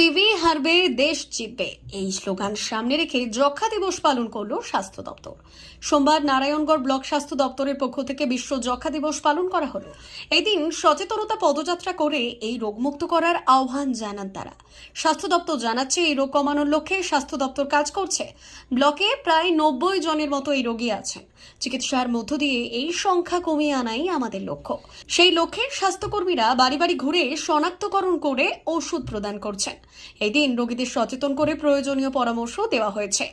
TV, হারবে, দেশ জিতবে। এই স্লোগান সামনে রেখে যক্ষা দিবস পালন করল স্বাস্থ্য দপ্তর। সোমবার নারায়ণগড় ব্লক স্বাস্থ্য দপ্তরের পক্ষ থেকে বিশ্ব যক্ষা দিবস পালন করা হলো। এই দিন সচেতনতা পদযাত্রা করে এই রোগমুক্ত করার আহ্বান জানান তারা। স্বাস্থ্য দপ্তর জানাচ্ছে, এই রোগ কমানোর লক্ষ্যে স্বাস্থ্য দপ্তর কাজ করছে। ব্লকে প্রায় নব্বই জনের মতো এই রোগী আছেন। চিকিৎসার মধ্য দিয়ে এই সংখ্যা কমিয়ে আনাই আমাদের লক্ষ্য। সেই লক্ষ্যে স্বাস্থ্যকর্মীরা বাড়ি বাড়ি ঘুরে শনাক্তকরণ করে ওষুধ প্রদান করছেন। এই দিন রোগীদের সচেতন করে প্রয়োজনীয় পরামর্শ দেওয়া হয়েছে।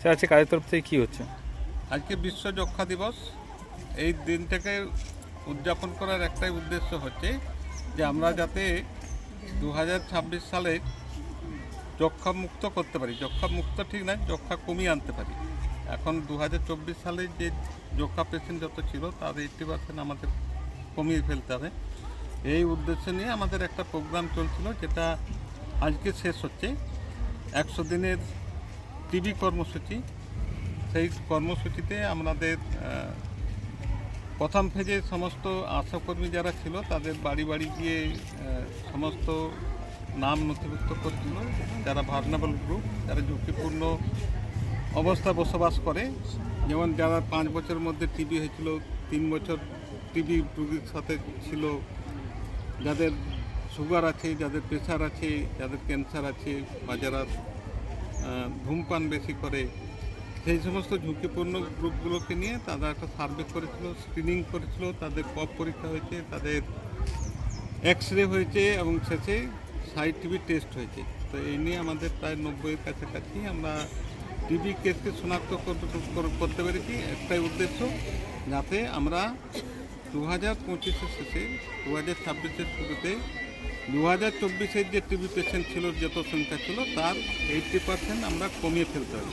স্যার আজকে কাজের তরফ থেকে কি হচ্ছে? আজকে বিশ্ব যক্ষা দিবস। এই দিনটাকে উদযাপন করার একটাই উদ্দেশ্য হচ্ছে যে আমরা যাতে দু হাজার ছাব্বিশ সালে যক্ষা মুক্ত করতে পারি। যক্ষা মুক্ত ঠিক নয় যক্ষা কমিয়ে আনতে পারি। এখন দু হাজার চব্বিশ সালে যে যক্ষা পেশেন্ট যত ছিল, তার এইটটি পার্সেন্ট আমাদের কমিয়ে ফেলতে হবে। এই উদ্দেশ্য নিয়ে আমাদের একটা প্রোগ্রাম চলছিল, যেটা আজকে শেষ হচ্ছে। একশো দিনের টিভি কর্মসূচি। সেই কর্মসূচিতে আমাদের প্রথম ফেজে সমস্ত আশাকর্মী যারা ছিল, তাদের বাড়ি বাড়ি গিয়ে সমস্ত নাম নথিভুক্ত করছিল। যারা ভার্নাবল গ্রুপ যারা ঝুঁকিপূর্ণ অবস্থা বসবাস করে, যেমন যারা পাঁচ বছরের মধ্যে টিবি হয়েছিল, তিন বছর টিবি রুগীর সাথে ছিল, যাদের সুগার আছে, যাদের প্রেশার আছে, যাদের ক্যান্সার আছে, বা যারা ধূমপান বেশি করে, সেই সমস্ত ঝুঁকিপূর্ণ গ্রুপগুলোকে নিয়ে তারা একটা সার্ভে করেছিল স্ক্রিনিং করেছিল, তাদের কপ পরীক্ষা হয়েছে, তাদের এক্স রে হয়েছে, এবং শেষে সাইড টিভি টেস্ট হয়েছে। তো এই নিয়ে আমাদের প্রায় নব্বইয়ের কাছাকাছি আমরা টিভি কেসকে শনাক্ত করতে পেরেছি। একটাই উদ্দেশ্য, যাতে আমরা দু হাজার পঁচিশের শেষে দু হাজার ছাব্বিশের শুরুতে দু হাজার চব্বিশের যে টিভি পেশেন্ট ছিল যত সংখ্যা ছিল, তার এইটটি পার্সেন্ট আমরা কমিয়ে ফেলতে পারি